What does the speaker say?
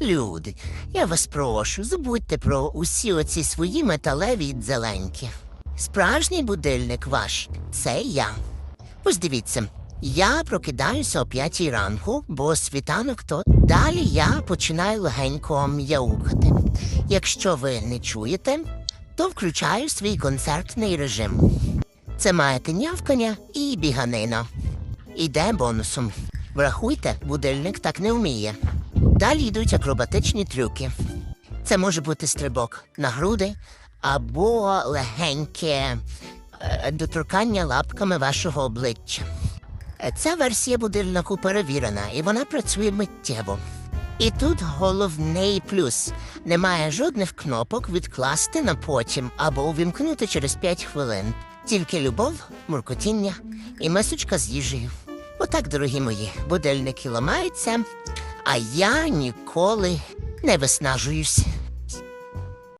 Люди, я вас прошу, забудьте про усі оці свої металеві дзеленькі. Справжній будильник ваш це я. Ось дивіться, я прокидаюся о п'ятій ранку, бо світанок то далі я починаю легенько м'яукати. Якщо ви не чуєте, то включаю свій концертний режим. Це маєте нявкання і біганина. Іде бонусом. Врахуйте, будильник так не вміє. Далі йдуть акробатичні трюки. Це може бути стрибок на груди або легеньке е, доторкання лапками вашого обличчя. Е, Ця версія будильнику перевірена, і вона працює миттєво. І тут головний плюс: немає жодних кнопок відкласти на потім або увімкнути через 5 хвилин. Тільки любов, муркотіння і мисочка з їжею. Отак, дорогі мої, будильники ламаються, а я ніколи не виснажуюсь.